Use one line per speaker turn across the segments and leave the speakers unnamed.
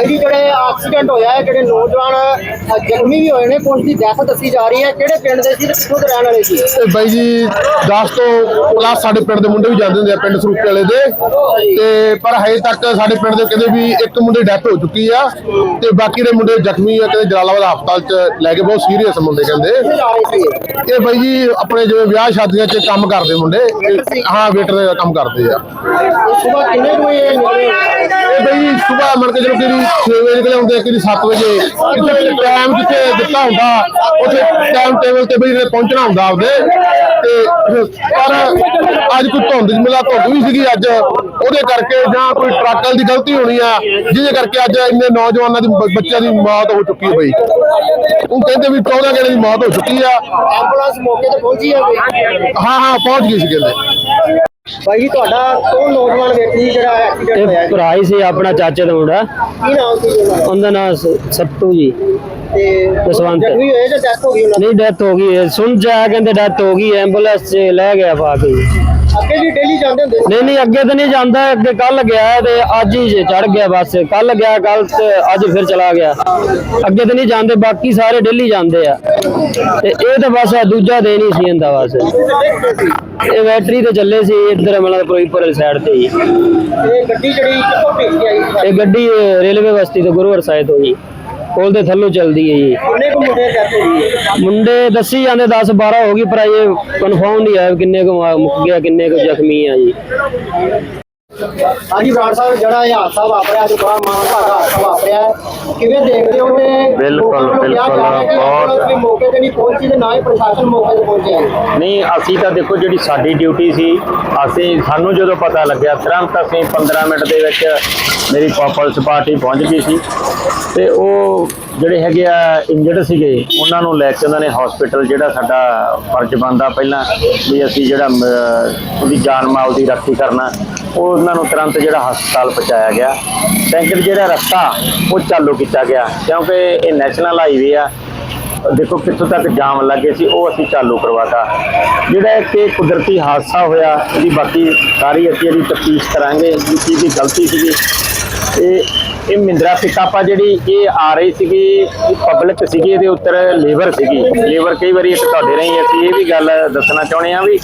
Accident ਹੋਇਆ ਹੈ ਜਿਹੜੇ ਨੌਜਵਾਨ ਜ਼ਖਮੀ ਵੀ ਹੋਏ ਨੇ ਪੁਲਿਸ ਦੀ ਡੈਥ ਦੱਸੀ ਜਾ ਰਹੀ ਹੈ। ਕਿਹੜੇ ਪਿੰਡ ਦੇ ਸੀ ਤੇ ਕਿੱਥੋਂ ਦੇ ਰਹਿਣ ਵਾਲੇ ਸੀ?
ਤੇ ਬਾਈ ਜੀ 10 ਤੋਂ ਪਲੱਸ ਸਾਡੇ ਪਿੰਡ ਦੇ ਮੁੰਡੇ ਵੀ ਜਾਂਦੇ ਹੁੰਦੇ ਆ ਪਿੰਡ ਸਰੂਪੇ ਵਾਲੇ ਦੇ। ਤੇ ਪਰ ਹਜੇ ਤੱਕ ਸਾਡੇ ਪਿੰਡ ਦੇ ਕਹਿੰਦੇ ਵੀ ਇੱਕ ਮੁੰਡੇ ਡੈਥ ਹੋ ਚੁੱਕੀ ਆ। ਤੇ ਬਾਕੀ ਦੇ ਮੁੰਡੇ ਜ਼ਖਮੀ ਆ ਕਹਿੰਦੇ ਜਲਾਲਾਬਾਦ ਹਸਪਤਾਲ ਚ ਲੈ ਕੇ ਬਹੁਤ ਸੀਰੀਅਸ ਮੁੰਡੇ ਕਹਿੰਦੇ। ਇਹ ਬਾਈ ਜੀ ਆਪਣੇ ਜਿਵੇਂ ਵਿਆਹ ਸ਼ਾਦੀਆਂ 'ਚ ਕੰਮ ਕਰਦੇ ਮੁੰਡੇ। ਹਾਂ ਵੇਟਰ ਦਾ ਕੰਮ ਕਰਦੇ ਆ।
ਸਵੇਰ ਕਿੰਨੇ ਵਜੇ
ਸਵੇਰ ਮੰਨ ਕੇ ਚਲੋ ਕਿ 6 ਵਜੇ ਨਿਕਲੇ ਹੁੰਦੇ ਆ ਕਿ 7 ਵਜੇ। ਕਿਤੇ ਟਾਈਮ ਜਿੱਥੇ ਦਿੱਤਾ ਹੁੰਦਾ ਉੱਥੇ ਟਾਈਮ ਟੇਬਲ ਤੇ ਇਹਨੇ ਪਹੁੰਚਣਾ ਹੁੰਦਾ ਆਪਦੇ। ਤੇ ਪਰ ਅੱਜ ਕੋਈ ਧੁੰਦ ਜਿਮਲਾ ਧੁੰਦ ਵੀ ਸੀਗੀ ਅੱਜ। ਉਹਦੇ ਕਰਕੇ ਜਾਂ ਕੋਈ ਟਰੱਕਾਂ ਦੀ ਗਲਤੀ ਹੋਣੀ ਆ ਜਿਹਦੇ ਕਰਕੇ ਅੱਜ ਇੰਨੇ ਨੌਜਵਾਨਾਂ ਦੀ ਬੱਚਿਆਂ ਦੀ ਮੌਤ ਹੋ ਚੁੱਕੀ ਹੈ ਬਈ। ਉਹ ਕਹਿੰਦੇ ਵੀ 14 ਜਣੇ ਦੀ ਮੌਤ ਹੋ ਚੁੱਕੀ ਆ।
ਐਂਬੂਲੈਂਸ ਮੌਕੇ ਤੇ ਪਹੁੰਚੀ ਕੋਈ
ਹਾਂ ਹਾਂ ਪਹੁੰਚ ਗਈ ਸੀ ਕਹਿੰਦੇ।
ਭਾਈ ਜੀ ਤੁਹਾਡਾ ਕੌਣ ਨੌਜਵਾਨ ਵਿਅਕਤੀ ਜਿਹੜਾ ਐਕਸੀਡੈਂਟ ਹੋਇਆ
ਇਹ
ਜੀ?
ਭਰਾ ਹੀ ਸੀ ਆਪਣਾ ਚਾਚੇ ਦਾ ਮੁੰਡਾ।
ਕੀ ਨਾਮ ਸੀ ਜੀ ਉਹਨਾਂ ਦਾ?
ਉਹਦਾ ਨਾਮ ਸੱਤੂ ਜੀ।
ਤੇ
ਜਸਵੰਤ।
ਜ਼ਖਮੀ ਹੋਏ ਜਾਂ ਡੈਥ ਹੋ ਗਈ ਉਹਨਾਂ ਦੀ?
ਨਹੀਂ ਡੈਥ ਹੋ ਗਈ ਹੈ ਸੁਣ ਜਾ ਕਹਿੰਦੇ ਡੈਥ ਹੋ ਗਈ ਐਂਬੂਲੈਂਸ 'ਚ ਲੈ ਗਿਆ ਪਾ ਕੇ।
ਅੱਗੇ ਵੀ ਡੇਲੀ ਜਾਂਦੇ ਹੁੰਦੇ ਸੀ?
ਨਹੀਂ ਨਹੀਂ ਅੱਗੇ ਤਾਂ ਨਹੀਂ ਜਾਂਦਾ ਅੱਗੇ ਕੱਲ ਗਿਆ ਤੇ ਅੱਜ ਹੀ ਚੜ ਗਿਆ ਬਸ। ਕੱਲ ਗਿਆ ਕੱਲ ਤੇ ਅੱਜ ਫਿਰ ਚਲਾ ਗਿਆ। ਅੱਗੇ ਤਾਂ ਨਹੀਂ ਜਾਂਦੇ ਬਾਕੀ ਸਾਰੇ ਡੇਲੀ ਜਾਂਦੇ ਆ। ਤੇ ਇਹ ਤਾਂ ਬਸ ਦੂਜਾ ਦਿਨ ਹੀ ਸੀ ਇਹਦਾ ਬਸ। ਇਹ ਬੈਟਰੀ ਤੇ ਚੱਲੇ ਸੀ ਇੱਧਰ ਮਤਲਬ ਫਿਰੋਜ਼ਪੁਰ ਵਾਲੀ ਸਾਈਡ ਤੇ ਹੀ
ਤੇ ਗੱਡੀ ਜਿਹੜੀ ਕਿੱਥੋਂ ਭੇਜੀ ਆਈ ਸੀ?
ਇਹ ਗੱਡੀ ਰੇਲਵੇ ਬਸਤੀ ਤੋਂ ਗੁਰੂਵਰ ਸਾਹਿਬ ਤੋਂ ਜੀ ਪੁਲ ਦੇ ਥੱਲੋਂ ਚੱਲਦੀ ਹੈ ਜੀ
ਕਿੰਨੇ ਕੁ ਮੁੰਡੇ ਡੈਥ ਹੋ ਗਈ ਹੈ?
ਮੁੰਡੇ ਦੱਸੀ ਜਾਂਦੇ 10 12 ਹੋ ਗਈ ਪਰ ਇਹ ਕਨਫਰਮ ਨਹੀਂ ਹੈ ਕਿੰਨੇ ਕੁ ਮੁੱਕ ਗਿਆ ਕਿੰਨੇ ਕੁ ਜ਼ਖਮੀ ਆ ਜੀ
ਹਾਂਜੀ ਬਰਾੜ ਸਾਹਿਬ ਜਿਹੜਾ ਇਹ ਹਾਦਸਾ ਵਾਪਰਿਆ ਅੱਜ ਬੜਾ ਮਾਨਭਾਗਾ ਹਾਦਸਾ ਵਾਪਰਿਆ। ਕਿਵੇਂ ਦੇਖਦੇ ਹੋ ਕਿ
ਬਿਲਕੁਲ,
ਜਾ ਕਿ
ਬਿਲਕੁਲ,
ਵੀ ਮੌਕੇ ਤੇ ਨਹੀਂ ਪਹੁੰਚੀ ਤੇ ਨਾ ਹੀ ਪ੍ਰਸ਼ਾਸਨ ਮੌਕੇ ਤੇ ਪਹੁੰਚਿਆ
ਨਹੀਂ, ਅਸੀਂ ਤਾਂ ਦੇਖੋ ਜਿਹੜੀ ਸਾਡੀ ਡਿਊਟੀ ਸੀ, ਅਸੀਂ, ਸਾਨੂੰ ਜਦੋਂ ਪਤਾ ਲੱਗਿਆ, ਤੁਰੰਤ ਅਸੀਂ 15 ਮਿੰਟ ਦੇ ਵਿੱਚ ਮੇਰੀ ਪੀਪਲਸ ਪਾਰਟੀ ਪਹੁੰਚ ਗਈ ਸੀ। ਤੇ ਉਹ ਜਿਹੜੇ ਹੈਗੇ ਆ ਇੰਜਰਡ ਸੀਗੇ, ਉਹਨਾਂ ਨੂੰ ਲੈ ਕੇ ਉਹਨਾਂ ਨੇ ਹਸਪੀਟਲ ਜਿਹੜਾ ਸਾਡਾ ਫਰਜ਼ ਬਣਦਾ ਪਹਿਲਾਂ ਵੀ ਅਸੀਂ ਜਿਹੜਾ ਉਹਦੀ ਜਾਨ ਮਾਲ ਦੀ ਰੱਖੀ ਕਰਨਾ, ਉਹ ਉਹਨਾਂ ਨੂੰ ਤੁਰੰਤ ਜਿਹੜਾ ਹਸਪਤਾਲ ਪਹੁੰਚਾਇਆ ਗਿਆ। ਸੈਕਿੰਡ ਜਿਹੜਾ ਰਸਤਾ, ਉਹ ਚਾਲੂ ਕੀਤਾ ਗਿਆ, ਕਿਉਂਕਿ ਇਹ ਨੈਸ਼ਨਲ ਹਾਈਵੇ ਆ। ਦੇਖੋ ਕਿੱਥੋਂ ਤੱਕ ਜਾਮ ਲੱਗੇ ਸੀ, ਉਹ ਅਸੀਂ ਚਾਲੂ ਕਰਵਾਤਾ। ਜਿਹੜਾ ਕਿ ਕੁਦਰਤੀ ਹਾਦਸਾ ਹੋਇਆ, ਇਹਦੀ ਬਾਕੀ ਸਾਰੀ ਅਸੀਂ ਇਹਦੀ ਤਫਤੀਸ਼ ਕਰਾਂਗੇ ਕਿ ਕੀ ਦੀ ਗਲਤੀ ਸੀਗੀ। ਇਹ ਇਹ ਮਿੰਦਰਾ ਪਿਕਅਪ ਜਿਹੜੀ ਇਹ ਆ ਰਹੀ ਸੀਗੀ ਪਬਲਿਕ ਸੀਗੀ, ਇਹਦੇ ਉੱਤਰ ਲੇਬਰ ਸੀਗੀ। ਲੇਬਰ ਕਈ ਵਾਰੀ ਇੱਕ ਤੁਹਾਡੇ ਰਹੀ ਅਸੀਂ ਇਹ ਵੀ ਗੱਲ ਦੱਸਣਾ ਚਾਹੁੰਦੇ ਆ ਵੀ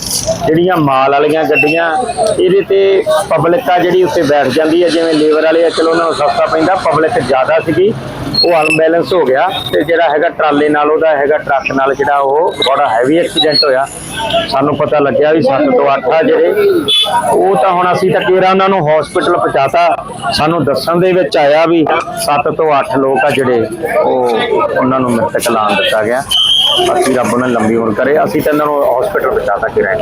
ਜਿਹੜੀਆਂ ਮਾਲ ਵਾਲੀਆਂ ਗੱਡੀਆਂ, ਇਹਦੇ ਤੇ ਪਬਲਿਕ ਆ ਜਿਹੜੀ ਉੱਤੇ ਬੈਠ ਜਾਂਦੀ ਹੈ ਜਿਵੇਂ ਲੇਬਰ ਵਾਲੇ ਆ, ਚਲੋ ਉਹਨਾਂ ਨੂੰ ਸਸਤਾ ਪੈਂਦਾ ਪਬਲਿਕ ਜ਼ਿਆਦਾ ਸੀਗੀ। ਉਹ ਅਨਬੈਲੈਂਸ ਹੋ ਗਿਆ ਤੇ ਜਿਹੜਾ ਹੈਗਾ ਟਰਾਲੇ ਨਾਲ ਉਹਦਾ ਹੈਗਾ ਟਰੱਕ ਨਾਲ ਜਿਹੜਾ ਉਹ ਬੜਾ ਹੈਵੀ ਐਕਸੀਡੈਂਟ ਹੋਇਆ। ਸਾਨੂੰ ਪਤਾ ਲੱਗਿਆ ਵੀ 7 ਤੋਂ 8 ਆ ਜਿਹੜੇ। ਉਹ ਤਾਂ ਹੁਣ ਅਸੀਂ ਤਾਂ ਕਿਹੜਾ ਉਹਨਾਂ ਨੂੰ ਹਸਪੀਟਲ ਪਹੁੰਚਾਤਾ। ਸਾਨੂੰ ਦੱਸਣ ਦੇ ਵਿੱਚ ਆਇਆ ਵੀ 7 ਤੋਂ 8 ਲੋਕ ਆ ਜਿਹੜੇ, ਉਹ ਉਹਨਾਂ ਨੂੰ ਮ੍ਰਿਤਕ ਐਲਾਨ ਦਿੱਤਾ ਗਿਆ। ਅਸੀਂ ਰੱਬ ਨੇ ਲੰਬੀ ਉਮਰ ਕਰੇ। ਅਸੀਂ ਤਾਂ ਇਹਨਾਂ ਨੂੰ ਹਸਪੀਟਲ ਪਹੁੰਚਾਤਾ ਕਿਰਾਂ